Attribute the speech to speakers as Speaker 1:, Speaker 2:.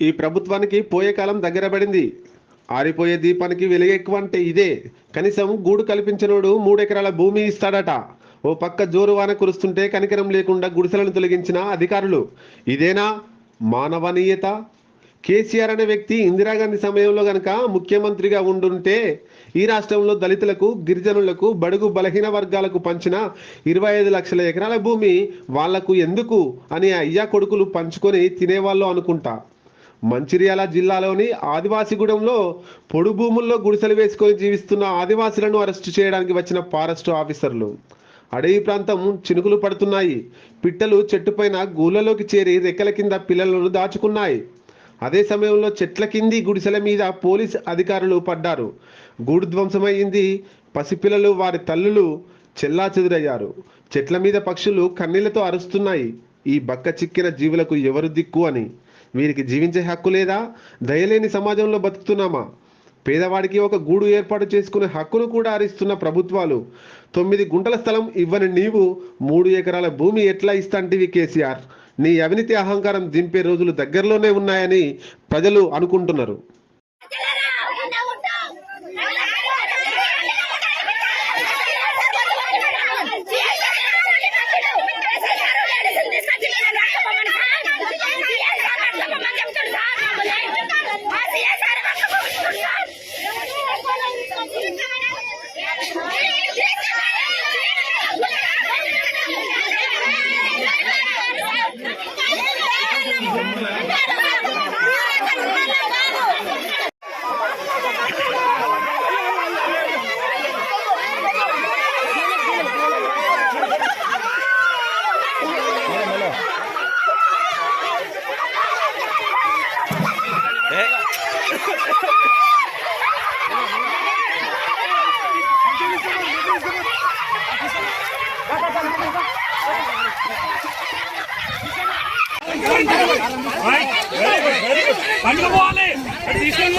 Speaker 1: ఈ ప్రభుత్వానికి పోయే కాలం దగ్గర పడింది. ఆరిపోయే దీపానికి వెలుగెక్కువ అంటే ఇదే. కనీసం గూడు కల్పించినోడు మూడెకరాల భూమి ఇస్తాడట. ఓ పక్క జోరు వాన కురుస్తుంటే కనికరం లేకుండా గుడిసెలను తొలగించిన అధికారులు. ఇదేనా మానవనీయత? కేసీఆర్ అనే వ్యక్తి ఇందిరాగాంధీ సమయంలో గనక ముఖ్యమంత్రిగా ఉండుంటే ఈ రాష్ట్రంలో దళితులకు గిరిజనులకు బడుగు బలహీన వర్గాలకు పంచిన ఇరవై ఐదు లక్షల ఎకరాల భూమి వాళ్ళకు ఎందుకు అని అయ్యా కొడుకులు పంచుకొని తినేవాళ్ళు అనుకుంటా. మంచిర్యాల జిల్లాలోని ఆదివాసిగూడెంలో పొడు భూముల్లో గుడిసెలు వేసుకొని జీవిస్తున్న ఆదివాసులను అరెస్టు చేయడానికి వచ్చిన ఫారెస్ట్ ఆఫీసర్లు. అడవి ప్రాంతం చినుకులు పడుతున్నాయి. పిట్టలు చెట్టుపైన గూళ్ళలోకి చేరి రెక్కల కింద పిల్లలను దాచుకున్నాయి. అదే సమయంలో చెట్ల కింది గుడిసెల మీద పోలీస్ అధికారులు పడ్డారు. గూడు ధ్వంసమైంది పసిపిల్లలు వారి తల్లులు చెల్లా చెదురయ్యారు చెట్ల మీద పక్షులు కన్నీళ్ళతో అరుస్తున్నాయి. ఈ బక్క చిక్కిన జీవులకు ఎవరు దిక్కు అని వీరికి జీవించే హక్కు లేదా? దయలేని సమాజంలో బతుకుతున్నామా? పేదవాడికి ఒక గూడు ఏర్పాటు చేసుకునే హక్కును కూడా అరిస్తున్న ప్రభుత్వాలు. తొమ్మిది గుంటల స్థలం ఇవ్వని నీవు మూడు ఎకరాల భూమి ఎట్లా ఇస్తాంటివి కేసీఆర్? నీ అవినీతి అహంకారం దింపే రోజులు దగ్గరలోనే ఉన్నాయని ప్రజలు అనుకుంటున్నారు.
Speaker 2: Ha ha ha! పండుగ పోవాలి తీసుకెళ్ళి